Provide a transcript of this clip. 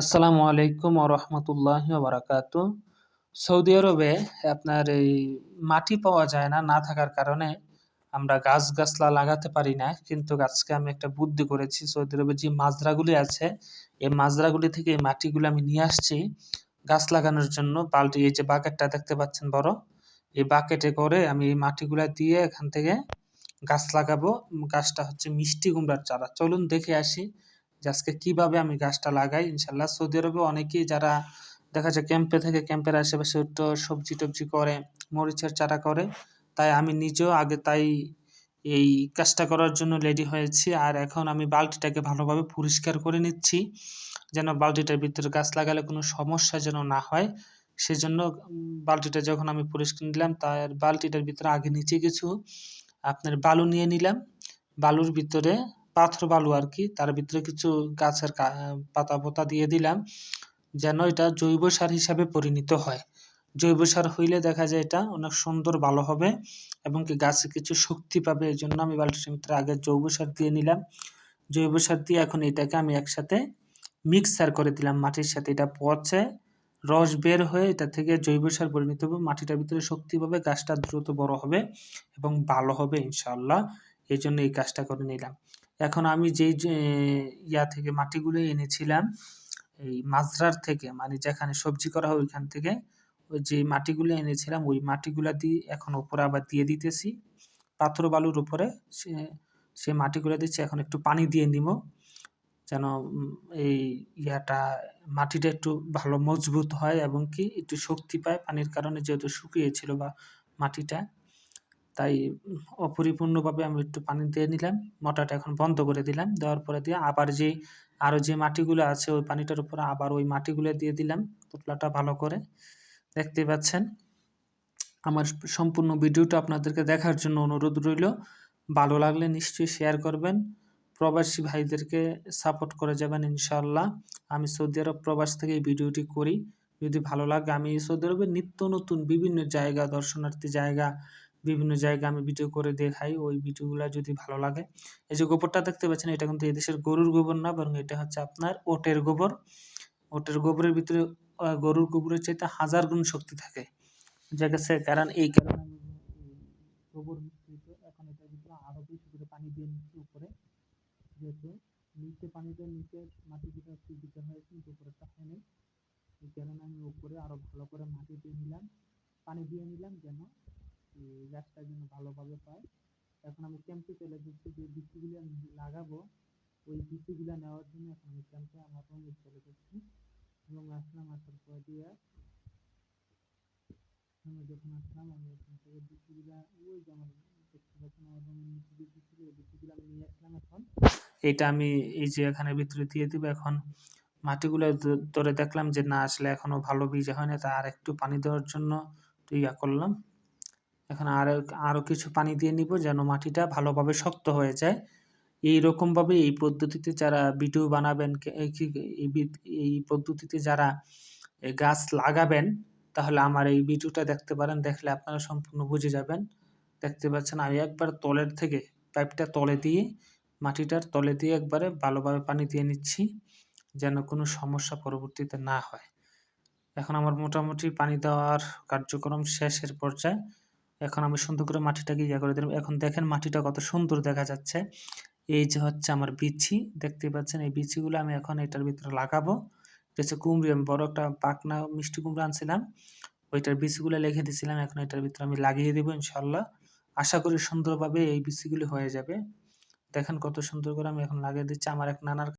আসসালামু আলাইকুম রহমতুল্লাহ বারাকাত। সৌদি আরবে আপনার এই মাটি পাওয়া যায় না না থাকার কারণে আমরা গাছ গাছলা লাগাতে পারি না। কিন্তু গাছকে আমি একটা বুদ্ধি করেছি, সৌদি আরবে যে মাজরাগুলি আছে, এই মাজরাগুলি থেকে এই মাটিগুলো আমি নিয়ে আসছি গাছ লাগানোর জন্য। বালতি এই যে বাকেটটা দেখতে পাচ্ছেন বড়, এই বাকেটে করে আমি এই মাটিগুলো দিয়ে এখান থেকে গাছ লাগাবো। গাছটা হচ্ছে মিষ্টি কুমড়ার চারা। চলুন দেখে আসি যে আজকে কীভাবে আমি গাছটা লাগাই, ইনশাল্লাহ। সৌদি আরবে অনেকেই যারা দেখা যায় ক্যাম্পে থেকে, ক্যাম্পের আশেপাশে একটু সবজি টবজি করে, মরিচের চারা করে, তাই আমি নিজেও আগে তাই এই কাজটা করার জন্য রেডি হয়েছি। আর এখন আমি বালতিটাকে ভালোভাবে পরিষ্কার করে নিচ্ছি, যেন বালতিটার ভিতরে গাছ লাগালে কোনো সমস্যা যেন না হয়। সেজন্য বালতিটা যখন আমি পরিষ্কার নিলাম, তার বালতিটার ভিতরে আগে নিচে কিছু আপনার বালু নিয়ে নিলাম। বালুর ভিতরে পাথর বালু আর কি তার ভিতরে কিছু গাছের পাতা পোতা দিয়ে দিলাম, যেন এটা জৈব সার হিসাবে পরিণত হয়। জৈব সার হইলে দেখা যায় এটা অনেক সুন্দর ভালো হবে এবং কি গাছে কিছু শক্তি পাবে এই জন্য আমি বালতির ভিতরে আগে জৈব সার দিয়ে নিলাম। জৈব সার দিয়ে এখন এটাকে আমি একসাথে মিক্সার করে দিলাম মাটির সাথে, এটা পচে রস বের হয়ে এটা থেকে জৈব সার পরিণত হবে, মাটিটার ভিতরে শক্তি পাবে, গাছটা দ্রুত বড় হবে এবং ভালো হবে ইনশাল্লাহ এই জন্য এই কাজটা করে নিলাম। এখন আমি যেই ইয়া থেকে মাটিগুলো এনেছিলাম, এই মাজরার থেকে মানে যেখানে সবজি করা হয় ওইখান থেকে, ওই যে মাটিগুলো এনেছিলাম, ওই মাটিগুলো দিয়ে এখন ওপরে আবার দিয়ে দিতেছি। পাথর বালুর উপরে সে সে মাটিগুলো দিচ্ছি, এখন একটু পানি দিয়ে নিব, যেন এই ইয়াটা, মাটিটা একটু ভালো মজবুত হয় এবং কি একটু শক্তি পায়, পানির কারণে যেহেতু শুকিয়েছিল বা মাটিটা। তাই অপরিপূর্ণভাবে আমি একটু পানি দিয়ে নিলাম। মোটরটা এখন বন্ধ করে দিলাম। দেওয়ার পরে দিয়ে আবার যে আরও যে মাটিগুলো আছে, ওই পানিটার উপরে আবার ওই মাটিগুলো দিয়ে দিলাম পোতলাটা ভালো করে। দেখতে পাচ্ছেন? আমার সম্পূর্ণ ভিডিওটা আপনাদেরকে দেখার জন্য অনুরোধ রইল। ভালো লাগলে নিশ্চয়ই শেয়ার করবেন। প্রবাসী ভাইদেরকে সাপোর্ট করে যাবেন ইনশাল্লাহ আমি সৌদি আরব প্রবাস থেকে এই ভিডিওটি করি। যদি ভালো লাগে আমি সৌদি আরবের নিত্য নতুন বিভিন্ন জায়গা, দর্শনার্থী জায়গা বিভিন্ন জায়গায় আমি ভিডিও করে দেখাই, ওই ভিডিওগুলো যদি ভালো লাগে। এই যে গোবরটা দেখতে পাচ্ছেন, এটা কিন্তু এদেশের গরুর গোবর না, বরং এটা হচ্ছে আপনার ওটের গোবর। ওটের গোবরের ভিতরে গরুর গোবরের চাইতে হাজার গুণ শক্তি থাকে। বুঝা গেছে কারণ এই কারণে গোবর এখন এটার ভিতরে আরও বেশি করে পানি দিয়ে নিচ্ছি উপরে। যেহেতু নিচে পানিটা নিচে মাটি যেটা দিতে হয়েছে কিন্তু হয়নি এই কারণে আমি উপরে আরও ভালো করে মাটি দিয়ে নিলাম। পানি দিয়ে নিলাম যেন গাছটা যেন ভালোভাবে পায়। এখন আমি ক্যাম্পে চলে যাচ্ছি, যে বীজগুলি আমি লাগাবো, ওই বীজগুলো নেওয়ার জন্য এখন আমি ক্যাম্পে আমার রুমে চলে যাচ্ছি। এবং আসলাম, আসার পর দিয়ে আমি যখন আসলাম, আমি ওখান থেকে বীজগুলো ওই যে আমার দেখতে পাচ্ছেন, আমার রুমের নিচে বীজ ছিল ওই বীজগুলো আমি নিয়ে আসলাম এখন। এটা আমি এই যে এখানে ভিতরে দিয়ে দিব এখন। মাটিগুলো ধরে দেখলাম যে না, আসলে এখনও ভালো বীজ হয় না তা আর একটু পানি দেওয়ার জন্য ইয়া করলাম। এখন আর আরও কিছু পানি দিয়ে নিব যেন মাটিটা ভালোভাবে শক্ত হয়ে যায়। এই রকমভাবে এই পদ্ধতিতে যারা ভিডিও বানাবেন এই পদ্ধতিতে যারা গাছ লাগাবেন, তাহলে আমার এই ভিডিওটা দেখতে পারেন, দেখলে আপনারা সম্পূর্ণ বুঝে যাবেন। দেখতে পাচ্ছেন আমি একবার তলের থেকে পাইপটা তলে দিয়ে, মাটিটার তলে দিয়ে একবারে ভালোভাবে পানি দিয়ে নিচ্ছি, যেন কোনো সমস্যা পরবর্তীতে না হয়। এখন আমার মোটামুটি পানি দেওয়ার কার্যক্রম শেষের পর্যায়ে। এখন আমি সুন্দর করে মাটিটাকে ইয়ে করে দিলাম। এখন দেখেন মাটিটা কত সুন্দর দেখা যাচ্ছে। এই যে হচ্ছে আমার বিছি দেখতে পাচ্ছেন এই বিছিগুলো আমি এখন এটার ভিতরে লাগাবো। এটা হচ্ছে কুমড়ি, আমি বড় একটা পাকনা মিষ্টি কুমড়ো আনছিলাম। ওইটার বিচিগুলো লিখে দিয়েছিলাম এখন এটার ভিতরে আমি লাগিয়ে দেবো ইনশাল্লাহ আশা করি সুন্দরভাবে এই বিচিগুলি হয়ে যাবে। দেখেন কত সুন্দর করে আমি এখন লাগিয়ে দিচ্ছি। আমার এক নানার